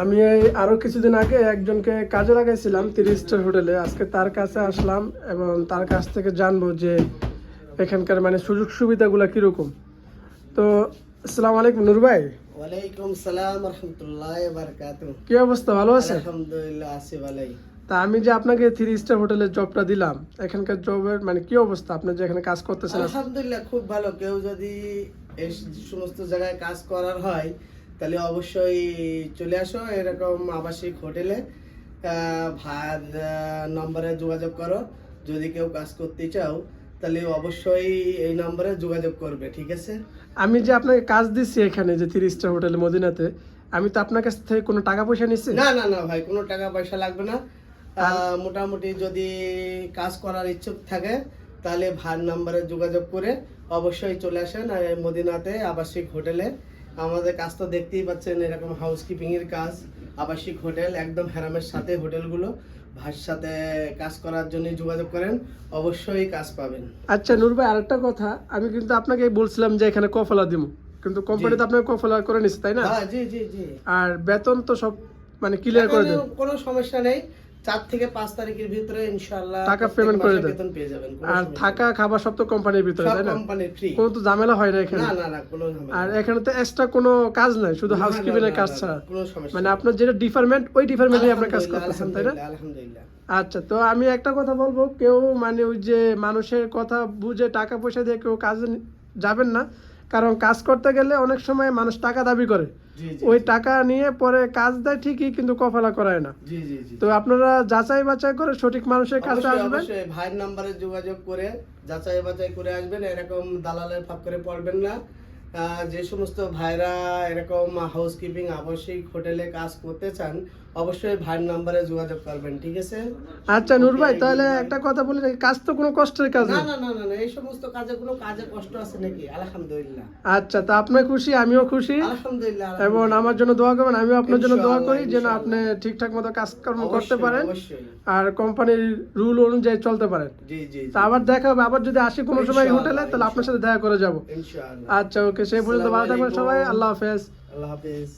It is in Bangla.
আমি এই আরও কিছুদিন আগে একজনকে কাজে লাগাইছিলাম তিরিশ স্টার হোটেলে। আজকে তার কাছে আসলাম এবং তার কাছ থেকে জানব যে এখানকার মানে সুযোগ সুবিধাগুলো কীরকম। তো আসসালামু আলাইকুম নূর ভাই। ওয়ালাইকুম সালাম রহমতুল্লাহ বারকাতু কি অবস্থা ভালো আছে আলহামদুলিল্লাহ আছি ভালোই। তা আমি যে আপনাকে থ্রি স্টার হোটেলের জবটা দিলাম এখানকার জবের মানে কি অবস্থা? আপনি যে এখানে কাজ করতেছেন আলহামদুলিল্লাহ খুব ভালো। কেউ যদি এই সমস্ত জায়গায় কাজ করার হয় তাহলে অবশ্যই চলে আসো এরকম আবাসিক হোটেলে। ভার নম্বরে যোগাযোগ করো। যদি কেউ কাজ করতে চাও তাহলে অবশ্যই এই নম্বরে যোগাযোগ করবে ঠিক আছে? আমি যে আপনাকে কাজ দিচ্ছি এখানে যে থ্রি স্টার হোটেল মদিনাতে আমি তো আপনার কাছ থেকে কোনো টাকা পয়সা নিচ্ছি না না না ভাই কোনো টাকা পয়সা লাগবে না। মোটামুটি যদি কাজ করার ইচ্ছুক থাকে তাহলে ভার নাম্বারে যোগাযোগ করে অবশ্যই চলে আসেন আর মদিনাতে আবাসিক হোটেলে। আমাদের কাজ তো দেখতেই পাচ্ছেন এরকম হাউসকিপিং এর কাজ আবাসিক হোটেল একদম হ্যারামের সাথে হোটেলগুলো ভার সাথে কাজ করার জন্য যোগাযোগ করেন অবশ্যই কাজ পাবেন। আচ্ছা নূর ভাই আরেকটা কথা আমি কিন্তু আপনাকে বলছিলাম যে এখানে কফলা দিব কিন্তু কোম্পানিতে আপনাকে কফলা করে নিচ্ছে তাই না? হ্যাঁ জি জি জি। আর বেতন তো সব মানে ক্লিয়ার করে দেন। কোনো সমস্যা নেই চার থেকে পাঁচ তারিখের ভিতরে ইনশাআল্লাহ টাকা payment করে দেন। বেতন পেয়ে যাবেন আর থাকা খাবার সব তো কোম্পানির ভিতরে তাই না? কোম্পানির ফ্রি কোনো তো ঝামেলা হয় না এখানে। না না না কোনো ঝামেলা আর এখানে তো এক্সট্রা কোনো কাজ নাই শুধু না, হাউস না, কিপিং এর কাজ ছাড়া। কোনো সমস্যা মানে আপনার যেটা ডিপার্টমেন্ট ওই ডিপার্টমেন্টে আপনি কাজ করতেছেন তাই না? আলহামদুলিল্লাহ, আচ্ছা তো আমি একটা কথা বলব কেউ মানে ওই যে মানুষের কথা বুঝে টাকা পয়সা দিয়ে কেউ কাজে যাবেন না কারণ কাজ করতে গেলে অনেক সময় মানুষ টাকা দাবি করে। ওই টাকা নিয়ে পরে কাজ দেয় ঠিকই কিন্তু কফলা করায় না। তো আপনারা যাচাই বাছাই করে সঠিক মানুষের কাছে আসবেন। ভাইয়ের নাম্বারে যোগাযোগ করে যাচাই বাছাই করে আসবেন। এরকম দালালের ফাঁক করে পড়বেন না। যে সমস্ত ভাইরা এরকম হাউসকিপিং আবাসিক হোটেলে কাজ করতে চান অবশ্যই ভাইয়ের নাম্বারে যোগাযোগ করবেন ঠিক আছে? আচ্ছা নূর ভাই তাহলে একটা কথা বলে রাখি, কাজ তো কোনো কষ্টের কাজ না? না না না এই সমস্ত কাজে কোনো কাজে কষ্ট আছে নাকি? আলহামদুলিল্লাহ। আচ্ছা তা আপনার খুশি আমিও খুশি। আলহামদুলিল্লাহ এবং আমার জন্য দোয়া করবেন আমিও আপনার জন্য দোয়া করি যেন আপনি ঠিকঠাক মতো কাজকর্ম করতে পারেন আর কোম্পানির রুল অনুযায়ী চলতে পারেন। জি জি তা আবার দেখা হবে আবার যদি আসি কোনো সময় হোটেলে তাহলে আপনার সাথে দেখা করে যাব। ইনশাআল্লাহ। আচ্ছা ওকে সেই পর্যন্ত ভালো থাকবেন সবাই। আল্লাহ হাফেজ। আল্লাহ হাফেজ।